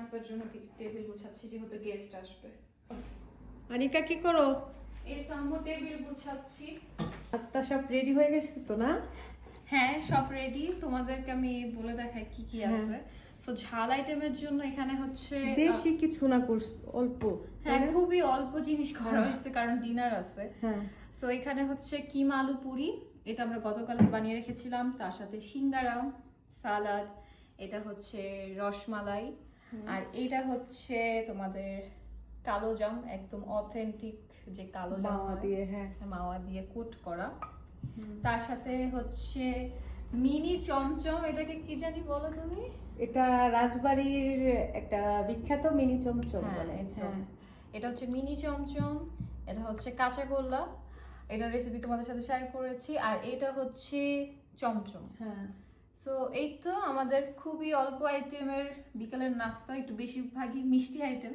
নাস্তার জন্য টেবিল গুছাচ্ছি যেহেতু গেস্ট আসবে। আনিকা কি করো? এই তো আম্মু টেবিল গুছাচ্ছি। নাস্তা সব রেডি হয়ে গেছে তো না? হ্যাঁ সব রেডি তোমাদেরকে আমি বলে দেখাই কি কি আছে। সো ঝাল আইটেমের জন্য এখানে হচ্ছে বেশি কিছু না করছ অল্প হ্যাঁ খুবই অল্প জিনিস করা হয়েছে কারণ ডিনার আছে। হ্যাঁ। সো এখানে হচ্ছে কিমা আলু পুরি এটা আমরা গতকালকে বানিয়ে রেখেছিলাম। তার সাথে সিঙ্গারা সালাদ এটা হচ্ছে রসমালাই আর এটা হচ্ছে তোমাদের কালো জাম একদম অথেন্টিক যে কালো জাম মাওয়া দিয়ে হ্যাঁ। মাওয়া দিয়ে কুট করা। তার সাথে হচ্ছে মিনি চমচম এটাকে কি জানি বলো তুমি? এটা রাজবাড়ির একটা বিখ্যাত মিনি চমচম হ্যাঁ, বলে হ্যাঁ। এটা হচ্ছে মিনি চমচম এটা হচ্ছে কাঁচা গোল্লা। এটার রেসিপি তোমাদের সাথে শেয়ার করেছি। আর এটা হচ্ছে চমচম। হ্যাঁ। সো এই তো আমাদের খুবই অল্প আইটেমের বিকালের নাস্তা একটু বেশিরভাগই মিষ্টি আইটেম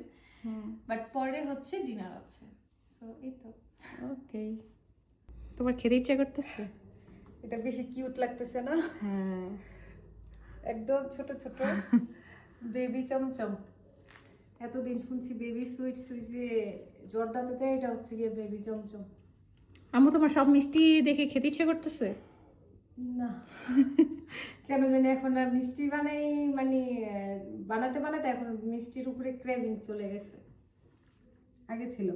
বাট পরে হচ্ছে ডিনার আছে। সো এই তো ওকে তোমার খেতে ইচ্ছা করতেছে? এটা বেশি কিউট লাগতেছে না? হ্যাঁ। একদম ছোট ছোট। বেবি চমচম। এতদিন শুনছি বেবি সুইট সুইট যে জর্দাতে এটা হচ্ছে গিয়ে বেবি চমচম। আমু তোমার সব মিষ্টি দেখে খেতে ইচ্ছে করতেছে? না। কেন জানি এখন আর মিষ্টি বানাই মানে বানাতে বানাতে এখন মিষ্টির উপরে ক্রেভিং চলে গেছে। আগে ছিল।